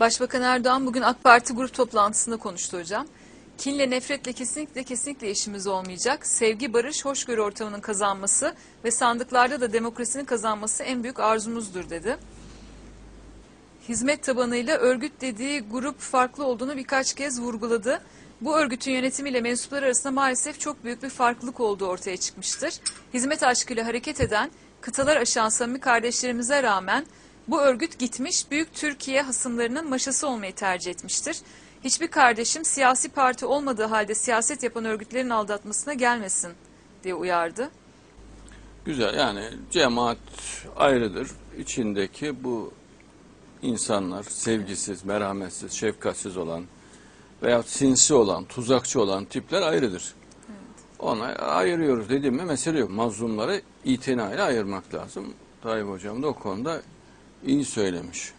Başbakan Erdoğan bugün AK Parti grup toplantısında konuştu hocam. Kinle nefretle kesinlikle kesinlikle işimiz olmayacak. Sevgi, barış, hoşgörü ortamının kazanması ve sandıklarda da demokrasinin kazanması en büyük arzumuzdur dedi. Hizmet tabanıyla örgüt dediği grup farklı olduğunu birkaç kez vurguladı. Bu örgütün yönetimiyle mensupları arasında maalesef çok büyük bir farklılık olduğu ortaya çıkmıştır. Hizmet aşkıyla hareket eden kıtalar aşan samimi kardeşlerimize rağmen bu örgüt gitmiş büyük Türkiye hasımlarının maşası olmayı tercih etmiştir. Hiçbir kardeşim siyasi parti olmadığı halde siyaset yapan örgütlerin aldatmasına gelmesin diye uyardı. Güzel yani cemaat ayrıdır. İçindeki bu insanlar sevgisiz, merhametsiz, şefkatsiz olan veya sinsi olan, tuzakçı olan tipler ayrıdır. Ona ayırıyoruz dediğim mi mesele yok. Mazlumları itinayla ayırmak lazım. Tayyip Hocam da o konuda iyi söylemiş.